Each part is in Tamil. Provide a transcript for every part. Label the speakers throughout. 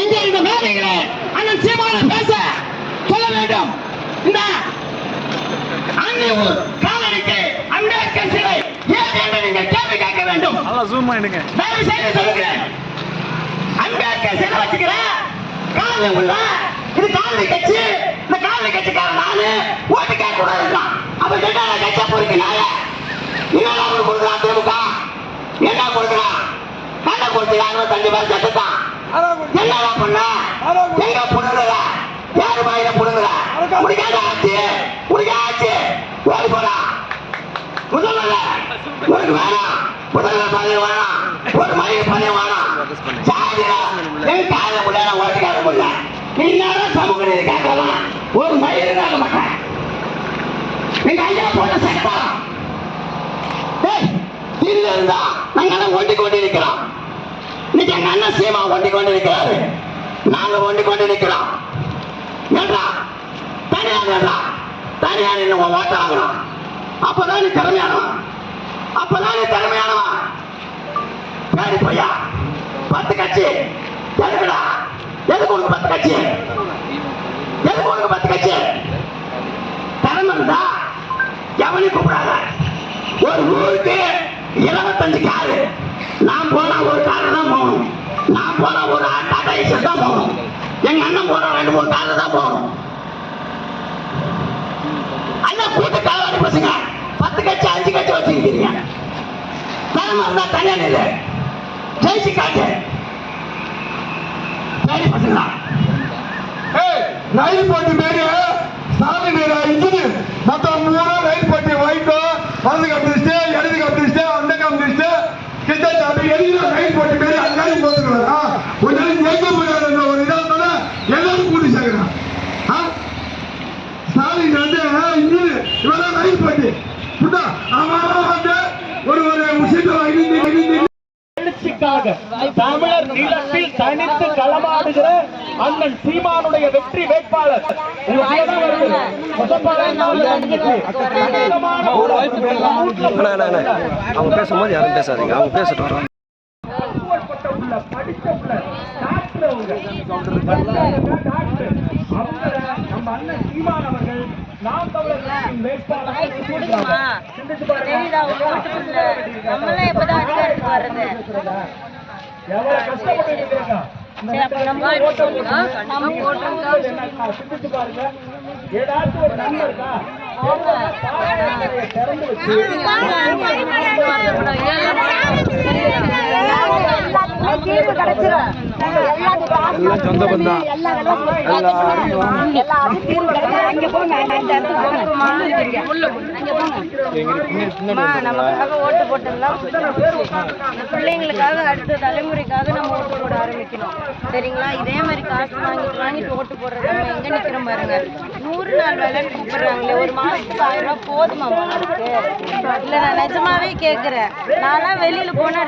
Speaker 1: இங்கே இந்த மேடைகளே அண்ணன் சீமான பேச சொல்ல வேண்டும். இந்த அன்னை காலடிக்கு அம்பேத்கர் சிலை ஏன் என்று நீங்கள் கேள்வி கேட்க வேண்டும்.
Speaker 2: நல்லா ஜூம் பண்ணிடுங்க
Speaker 1: தயவு செய்து சொல்லுகிறேன் அம்பேத்கர் சிலை வச்சுக்கிற காலனி உள்ள இது காலனி கட்சி. இந்த காலனி கட்சிக்கார நானு ஓட்டு கேட்க கூடாதுன்றான் அப்ப என்ன கட்சியா போறீங்க நாய என்ன அவனுக்கு கொடுக்குறான் திமுக. என்ன கொடுக்குறான்? கொடுத்துறாங்க தண்ணி மாதிரி சட்டுத்தான் என்னதான் பண்ண எங்க புடுங்குற யாரு வாயில புடுங்குற முடிக்காத ஆச்சு முடிக்காத ஓடி போடா முதல்ல உனக்கு வேணாம் முதல்ல பதவி வேணாம் ஒரு மயில் பதவி வேணாம் சாதிடா என் கால முடியாத ஓட்டு முடியல சமூக நீதி கேட்கலாம் ஒரு மயில் கேட்க மாட்டேன் எங்க ஐயா போட்ட சட்டம் ஏய், தீர்வு இருந்தா நாங்க எல்லாம் இருக்கிறோம் இன்னைக்கு எங்க அண்ணன் சீமா ஒண்டி கொண்டு இருக்கிறாரு நாங்க ஒண்டி கொண்டு நிற்கிறோம் ஏன்றா தனியார் ஏன்றா தனியார் நின்று ஓட்ட ஆகணும் அப்பதான் நீ திறமையானவன். அப்பதான் நீ திறமையானவன். பேடி பொய்யா. பத்து கட்சி. எதுக்குடா எதுக்கு உனக்கு பத்து கட்சி? எதுக்கு உனக்கு பத்து கட்சி? திறமை இருந்தா எவனையும் கூப்பிடாத. ஒரு ஊருக்கு இருபத்தஞ்சு காரு. நான் போனா ஒரு காரு தான் போகணும். நான் போனா ஒரு டாடா ஏசி தான் போகணும். எங்க அண்ணன் போனா ரெண்டு மூணு காரு தான் போகணும். அண்ணன் கூட்டு காலாடி பசங்க. பத்து கட்சி அஞ்சு கட்சி வச்சுக்கிறீங்க திறமை இருந்தா தனியா நில்லு. ஜெயிச்சு காட்டு. பேரி பசங்களா
Speaker 3: ரயில் போட்டு பேரு சாமி நேரா இன்ஜினியர் மத்த மூணு சாமி எதுக்கு பட்டி பேரு அங்காடி போட்டுக்கிறா ஒரு நாளைக்கு ஜெயிக்க முடியாது ஒரு இதா இருந்தா எல்லாரும் கூட்டி சேர்க்கிறான் ஸ்டாலின் வந்து இன்னொரு இவதான் ரயில் பட்டி. புட்டா அவன் வந்து ஒரு ஒரு விஷயத்தை வாங்கி
Speaker 2: எழுச்சிக்காக தமிழர் நிலத்தில் தனித்து களமாடுகிற அண்ணன் சீமானுடைய வெற்றி வேட்பாளர்.
Speaker 4: அவங்க பேசும்போது யாரும் பேசாதீங்க. அவங்க பேசட்டும்
Speaker 2: நம்ம அண்ணன் சீமான் அவர்கள் நாம் தமிழர் கட்சியின் சிந்திச்சு பாருங்க. எவ்வளவு கஷ்டப்பட்டு இருக்கிறாங்க சிந்திச்சு பாருங்க ஏதாச்சும் ஒரு நன்மை இருக்கா திறந்து வச்சு
Speaker 4: எல்லாம் சொந்த பந்தம்
Speaker 5: நமக்காக ஓட்டு போட்டோம்லாம் பிள்ளைங்களுக்காக அடுத்த தலைமுறைக்காக நம்ம ஓட்டு போட ஆரம்பிக்கணும் சரிங்களா இதே மாதிரி காசு வாங்கிட்டு வாங்கிட்டு ஓட்டு போடுறது நம்ம எங்க நிக்கிறோம் பாருங்க நூறு நாள் வேலைன்னு கூப்பிடுறாங்களே ஒரு மாசத்துக்கு ஆயிரம் ரூபாய் போதுமா இல்ல நான் நிஜமாவே கேக்குறேன் நான்லாம் வெளியில போனா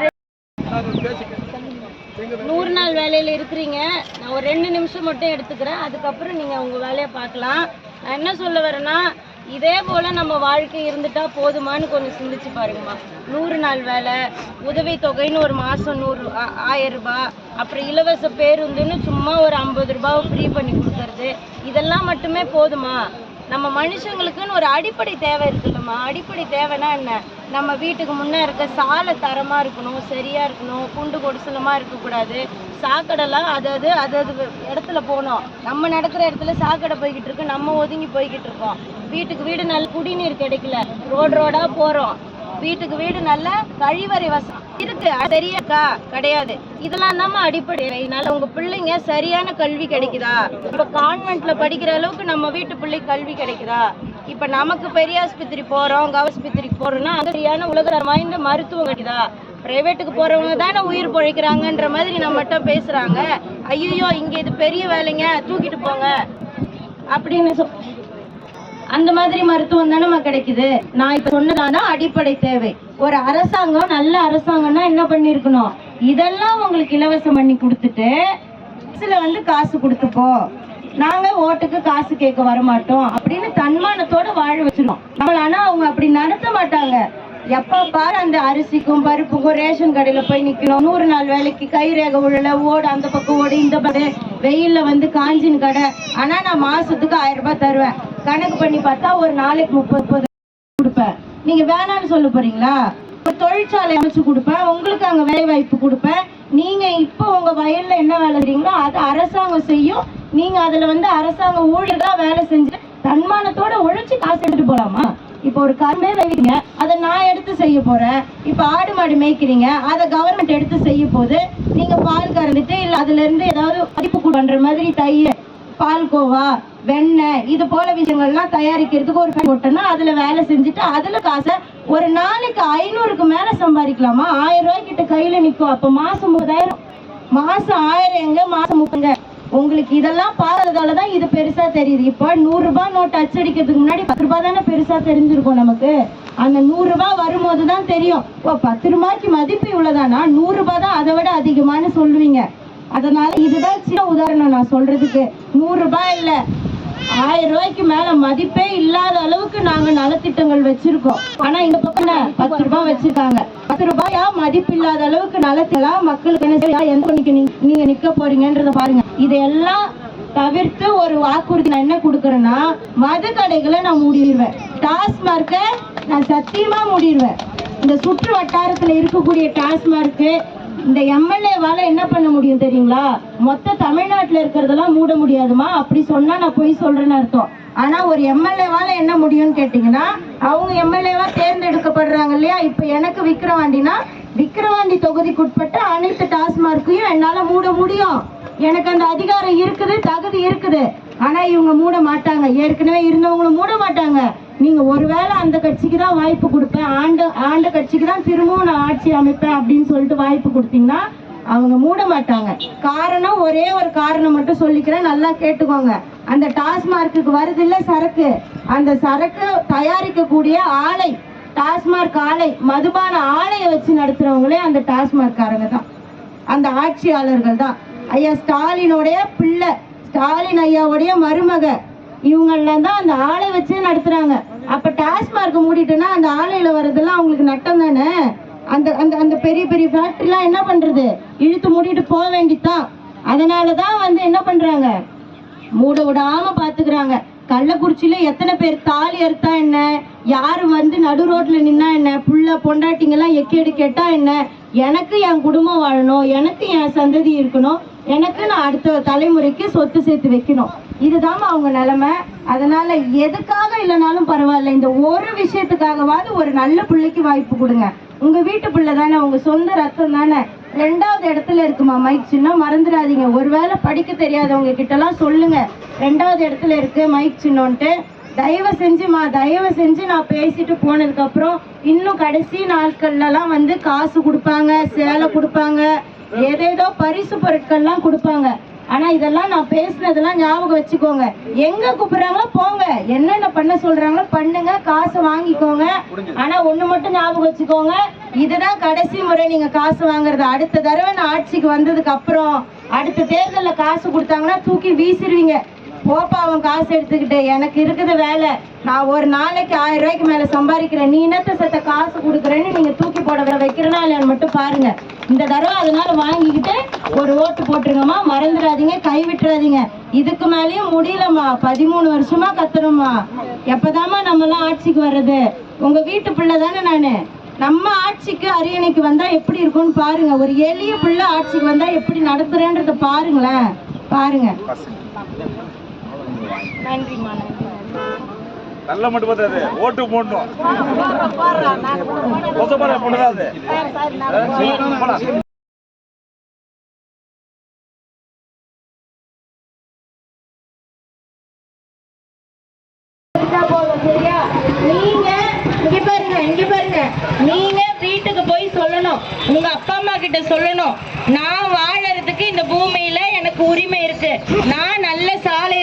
Speaker 5: நூறு நாள் வேலையில் இருக்கிறீங்க. நான் ஒரு ரெண்டு நிமிஷம் மட்டும் எடுத்துக்கிறேன். அதுக்கப்புறம் நீங்கள் உங்கள் வேலையை பார்க்கலாம். நான் என்ன சொல்ல வரேன்னா இதே போல் நம்ம வாழ்க்கை இருந்துட்டால் போதுமான்னு கொஞ்சம் சிந்திச்சு பாருங்கம்மா. நூறு நாள் வேலை உதவி தொகைன்னு ஒரு மாதம் நூறு ஆ- ஆயிரம் ரூபாய் அப்புறம் இலவச பேருந்துன்னு சும்மா ஒரு ஐம்பது ரூபாவை ஃப்ரீ பண்ணி கொடுக்கறது. இதெல்லாம் மட்டுமே போதுமா? நம்ம மனுஷங்களுக்குன்னு ஒரு அடிப்படை தேவை இருக்குல்லம்மா. அடிப்படை தேவைன்னா என்ன? நம்ம வீட்டுக்கு முன்னே இருக்க சாலை தரமாக இருக்கணும் சரியாக இருக்கணும் குண்டு கொடிசலமாக இருக்கக்கூடாது. சாக்கடைலாம் அதாவது அதாவது இடத்துல போகணும் நம்ம நடக்கிற இடத்துல சாக்கடை போய்கிட்டு இருக்கு நம்ம ஒதுங்கி போய்கிட்டு இருக்கோம். வீட்டுக்கு வீடு நல்ல குடிநீர் கிடைக்கல. ரோடு ரோடாக போகிறோம் வீட்டுக்கு வீடு நல்ல கழிவறை வசதி இருக்கு. அது சரியாக்கா கிடையாது. இதெல்லாம் தான் அடிப்படை. இதனால உங்க பிள்ளைங்க சரியான கல்வி கிடைக்குதா? இப்ப கான்வென்ட்ல படிக்கிற அளவுக்கு நம்ம வீட்டு பிள்ளை கல்வி கிடைக்குதா? இப்ப நமக்கு பெரிய ஆஸ்பத்திரி போறோம் கவஸ்பத்திரிக்கு போறோம்னா சரியான உலகத்தரம் வாய்ந்த மருத்துவம் கிடைக்குதா பிரைவேட்டுக்கு போறவங்க தானே உயிர் பிழைக்கிறாங்கன்ற மாதிரி நம்மகிட்ட பேசுறாங்க. ஐயோ இங்க இது பெரிய வேலைங்க தூக்கிட்டு போங்க. அப்படின்னு சொல் அந்த மாதிரி மருத்துவம் தானே கிடைக்குது. நான் இப்போ சொன்னதானா அடிப்படை தேவை. ஒரு அரசாங்கம் நல்ல அரசாங்கம்னா என்ன பண்ணிருக்கணும்? இதெல்லாம் உங்களுக்கு இலவசம் பண்ணி கொடுத்துட்டு சில வந்து காசு கொடுத்துப்போம் நாங்க ஓட்டுக்கு காசு கேட்க வர மாட்டோம் அப்படின்னு தன்மானத்தோட வாழ வச்சிடும் நம்மள ஆனா அவங்க அப்படி நடத்த மாட்டாங்க. எப்ப பாரு அந்த அரிசிக்கும் பருப்புக்கும் ரேஷன் கடையில போய் நிக்கணும். நூறு நாள் வேலைக்கு கை ரேகை உழல ஓடு அந்த பக்கம் ஓடு இந்த பக்கம் வெயில்ல வந்து காஞ்சின் கடை. ஆனா நான் மாசத்துக்கு ஆயிரம் ரூபாய் தருவேன். கணக்கு பண்ணி பார்த்தா ஒரு நாளைக்கு முப்பது முப்பது கொடுப்பேன். நீங்க வேணாம்னு சொல்ல போறீங்களா? ஒரு தொழிற்சாலை அமைச்சு கொடுப்பேன். உங்களுக்கு அங்க வேலை வாய்ப்பு கொடுப்பேன். நீங்க இப்போ உங்க வயல்ல என்ன வேலை செய்றீங்களோ அது அரசாங்கம் செய்யும். நீங்க அதுல வந்து அரசாங்க ஊழியர்களா வேலை செஞ்சு தன்மானத்தோட உழைச்சு காசு எடுத்துட்டு போலாமா? இப்போ ஒரு கரும்பே வைக்கிறீங்க அதை நான் எடுத்து செய்ய போறேன். இப்போ ஆடு மாடு மேய்க்கிறீங்க அதை கவர்மெண்ட் எடுத்து செய்ய போது நீங்க பால் கறந்துட்டு இல்ல அதுல இருந்து ஏதாவது மதிப்பு பண்ற மாதிரி தயிர் பால்கோவா வெண்ணெய் இது போல விஷயங்கள்லாம் தயாரிக்கிறதுக்கு ஒரு போட்டோம்னா அதுல வேலை செஞ்சுட்டு அதுல காசை ஒரு நாளைக்கு ஐநூறுக்கு மேல சம்பாதிக்கலாமா? ஆயிரம் ரூபாய் கிட்ட கையில நிக்கும். அப்ப மாசம் முப்பதாயிரம். மாசம் ஆயிரம் எங்க? மாசம் முப்பங்க உங்களுக்கு இதெல்லாம் பார்த்ததால தான் இது பெருசா தெரியுது. இப்போ நூறு ரூபாய் நோட்டு அச்சடிக்கிறதுக்கு முன்னாடி பத்து ரூபாய் தானே பெருசா தெரிஞ்சிருக்கும் நமக்கு. அந்த நூறு ரூபாய் வரும்போது தான் தெரியும். ஓ பத்து ரூபாய்க்கு மதிப்பு இவ்வளவுதானா? நூறு ரூபாய் தான் அதை விட அதிகமானு சொல்லுவீங்க. அதனால இதுதான் சின்ன உதாரணம் நான் சொல்றதுக்கு. நூறு ரூபாய் இல்ல. ஆயிரம் ரூபாய்க்கு மேல மதிப்பே இல்லாத அளவுக்கு நாங்க நலத்திட்டங்கள் வச்சிருக்கோம். ஆனா இந்த பக்கம் பத்து ரூபாய் வச்சிருக்காங்க. பத்து ரூபாயா மதிப்பு இல்லாத அளவுக்கு நலத்தெல்லாம் மக்களுக்கு என்ன எந்த நீங்க- நீங்க நிக்க போறீங்கன்றத பாருங்க. இதையெல்லாம் தவிர்த்து ஒரு வாக்குறுதி நான் என்ன கொடுக்குறேன்னா மது கடைகளை நான் மூடிடுவேன். டாஸ்மார்க்கை நான் சத்தியமா மூடிடுவேன். இந்த சுற்று வட்டாரத்துல இருக்கக்கூடிய டாஸ்மார்க்கு இந்த எம்எல்ஏவால என்ன பண்ண முடியும் தெரியுங்களா? மொத்த தமிழ்நாட்டுல இருக்கிறதெல்லாம் மூட முடியாதுமா? அப்படி சொன்னா நான் போய் சொல்றேன்னு அர்த்தம். ஆனா ஒரு எம்எல்ஏவால என்ன முடியும்னு கேட்டீங்கன்னா அவங்க எம்எல்ஏவா தேர்ந்தெடுக்கப்படுறாங்க இல்லையா? இப்ப எனக்கு விக்கிரவாண்டினா விக்கிரவாண்டி தொகுதிக்குட்பட்ட அனைத்து டாஸ்மார்க்கையும் என்னால மூட முடியும். எனக்கு அந்த அதிகாரம் இருக்குது தகுதி இருக்குது. ஆனா இவங்க மூட மாட்டாங்க. ஏற்கனவே இருந்தவங்களும் மூட மாட்டாங்க. நீங்க ஒருவேளை அந்த கட்சிக்கு தான் வாய்ப்பு கொடுப்பேன் ஆண்டு ஆண்ட கட்சிக்கு தான் திரும்பவும் நான் ஆட்சி அமைப்பேன் அப்படின்னு சொல்லிட்டு வாய்ப்பு கொடுத்தீங்கன்னா அவங்க மூட மாட்டாங்க. காரணம் ஒரே ஒரு காரணம் மட்டும் சொல்லிக்கிறேன் நல்லா கேட்டுக்கோங்க. அந்த டாஸ்மார்க்குக்கு வருது இல்ல சரக்கு? அந்த சரக்கு தயாரிக்கக்கூடிய ஆலை டாஸ்மார்க் ஆலை மதுபான ஆலையை வச்சு நடத்துறவங்களே அந்த டாஸ்மார்க்காரங்க தான். அந்த ஆட்சியாளர்கள் தான். ஐயா ஸ்டாலினுடைய பிள்ளை ஸ்டாலின் ஐயாவுடைய மருமக. இவங்கள தான் அந்த ஆலை வச்சே நடத்துறாங்க. அப்ப டாஸ்மார்க் மூடிட்டுனா அந்த ஆலையில வர்றதெல்லாம் அவங்களுக்கு நட்டம் தானே? அந்த அந்த அந்த பெரிய பெரிய ஃபேக்ட்ரிலாம் என்ன பண்றது? இழுத்து மூடிட்டு போக வேண்டித்தான். அதனால தான் வந்து என்ன பண்றாங்க? மூட விடாம பாத்துக்கிறாங்க. கள்ளக்குறிச்சியில எத்தனை பேர் தாலி அறுத்தா என்ன? யாரு வந்து நடு ரோட்ல நின்னா என்ன? புள்ள பொண்டாட்டிங்கெல்லாம் எக்கேடு கேட்டா என்ன? எனக்கு என் குடும்பம் வாழணும் எனக்கு என் சந்ததி இருக்கணும் எனக்கு நான் அடுத்த தலைமுறைக்கு சொத்து சேர்த்து வைக்கணும். இதுதான் அவங்க நிலைமை. அதனால எதுக்காக இல்லைனாலும் பரவாயில்ல இந்த ஒரு விஷயத்துக்காகவாவது ஒரு நல்ல பிள்ளைக்கு வாய்ப்பு கொடுங்க. உங்க வீட்டு பிள்ளை தானே உங்க சொந்த ரத்தம் தானே. ரெண்டாவது இடத்துல இருக்குமா மைக்? சின்னம் மறந்துடாதீங்க. ஒருவேளை படிக்க தெரியாதவங்க கிட்டலாம் சொல்லுங்க. ரெண்டாவது இடத்துல இருக்கு மைக் சின்னம்ன்ட்டு தயவு செஞ்சுமா தயவு செஞ்சு நான் பேசிட்டு போனதுக்கு அப்புறம் இன்னும் கடைசி நாட்கள்லலாம் வந்து காசு கொடுப்பாங்க சேலை கொடுப்பாங்க ஏதேதோ பரிசு பொருட்கள்லாம் கொடுப்பாங்க. ஆனா இதெல்லாம் நான் பேசுனதெல்லாம் ஞாபகம் வச்சுக்கோங்க. எங்க கூப்பிடுறாங்களோ போங்க. என்னென்ன பண்ண சொல்றாங்களோ பண்ணுங்க. காசு வாங்கிக்கோங்க. ஆனா ஒண்ணு மட்டும் ஞாபகம் வச்சுக்கோங்க. இதுதான் கடைசி முறை நீங்க காசு வாங்குறது. அடுத்த தடவை நான் ஆட்சிக்கு வந்ததுக்கு அப்புறம் அடுத்த தேர்தல்ல காசு கொடுத்தாங்கன்னா தூக்கி வீசிடுவீங்க. போப்பா அவன் காசு எடுத்துக்கிட்டு எனக்கு இருக்குது வேலை. நான் ஒரு நாளைக்கு ஆயிரம் ரூபாய்க்கு மேல சம்பாதிக்கிறேன். நீ என்னத்த சத்த காசு கொடுக்குறேன்னு நீங்க தூக்கி போட வர வைக்கிறனா இல்லையான்னு மட்டும் பாருங்க. இந்த தடவை அதனால வாங்கிக்கிட்டு ஒரு ஓட்டு போட்டுருங்கம்மா. மறந்துடாதீங்க கை விட்டுறாதீங்க இதுக்கு மேலேயும் முடியலம்மா. பதிமூணு வருஷமா கத்துறோம்மா எப்பதாம்மா நம்ம எல்லாம் ஆட்சிக்கு வர்றது? உங்க வீட்டு பிள்ளை தானே நானு. நம்ம ஆட்சிக்கு அரியணைக்கு வந்தா எப்படி இருக்கும்னு பாருங்க. ஒரு எளிய பிள்ளை ஆட்சிக்கு வந்தா எப்படி நடத்துறேன்றத பாருங்களேன். பாருங்க. நன்றிம்மா நன்றி
Speaker 2: நல்ல மட்டும் பார்த்தாது ஓட்டு போடணும். மோசமான போடாது
Speaker 5: கொடுத்தா நீங்க இங்க பாருங்க இங்க பாருங்க. நீங்க வீட்டுக்கு போய் சொல்லணும். உங்க அப்பா அம்மா கிட்ட சொல்லணும். நான் வாழறதுக்கு இந்த பூமியில எனக்கு உரிமை இருக்கு. நான்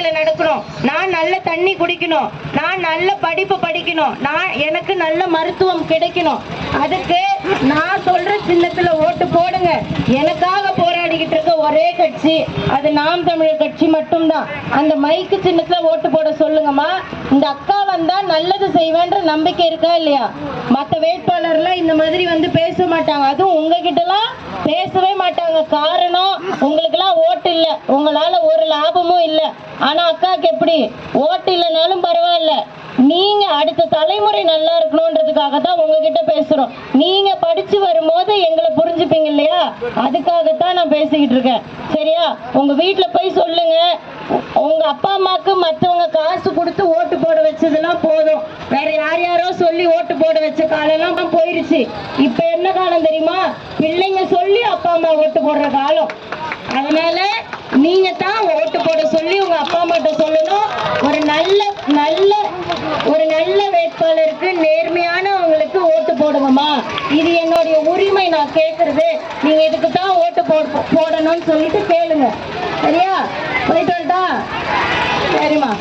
Speaker 5: நல்ல நடக்கணும். நான் நல்ல தண்ணி குடிக்கணும். நான் நல்ல படிப்பு படிக்கணும். நான் எனக்கு நல்ல மருத்துவம் கிடைக்கணும். அதுக்கு நான் சொல்ற சின்னத்துல ஓட்டு போடுங்க. எனக்காக போ போராடிக்கிட்டு இருக்க ஒரே கட்சி. அது நாம் தமிழர் கட்சி மட்டும்தான். அந்த மைக்கு சின்னத்துல ஓட்டு போட சொல்லுங்கம்மா. இந்த அக்கா வந்தா நல்லது செய்வேன்ற நம்பிக்கை இருக்கா இல்லையா? மற்ற வேட்பாளர்லாம் இந்த மாதிரி வந்து பேச மாட்டாங்க. அதுவும் உங்ககிட்டலாம் பேசவே மாட்டாங்க. காரணம் உங்களுக்கெல்லாம் ஓட்டு இல்லை. உங்களால ஒரு லாபமும் இல்லை. ஆனா அக்காவுக்கு எப்படி? ஓட்டு இல்லைனாலும் பரவாயில்ல. நீங்க அடுத்த தலைமுறை நல்லா இருக்கணும்ன்றதுக்காக தான் உங்ககிட்ட பேசுறோம். நீங்க படிச்சு வரும்போது எங்களை புரிஞ்சுப்பீங்க இல்லையா? அதுக்காகத்தான் நான் பேசிக்கிட்டு இருக்கேன். சரியா? உங்க வீட்டுல போய் சொல்லுங்க. உங்க அப்பா அம்மாக்கு மத்தவங்க காசு கொடுத்து ஓட்டு போட வச்சதெல்லாம் போதும். வேற யார் யாரோ சொல்லி ஓட்டு போட வச்ச காலம்லாம் போயிருச்சு. இப்ப என்ன காலம் தெரியுமா? பிள்ளைங்க சொல்லி அப்பா அம்மா ஓட்டு போடுற காலம். அதனால நீங்க தான் ஓட்டு போட சொல்லி உங்க அப்பா அம்மாட்ட சொல்லணும். ஒரு நல்ல நல்ல ஒரு நல்ல வேட்பாளருக்கு நேர்மையானவங்களுக்கு ஓட்டு இது என்னுடைய உரிமை நான் கேட்கறது நீங்க இதுக்கு தான் ஓட்டு போட போடணும்னு சொல்லிட்டு கேளுங்க. சரியா? போயிட்டு வரட்டா? சரிம்மா.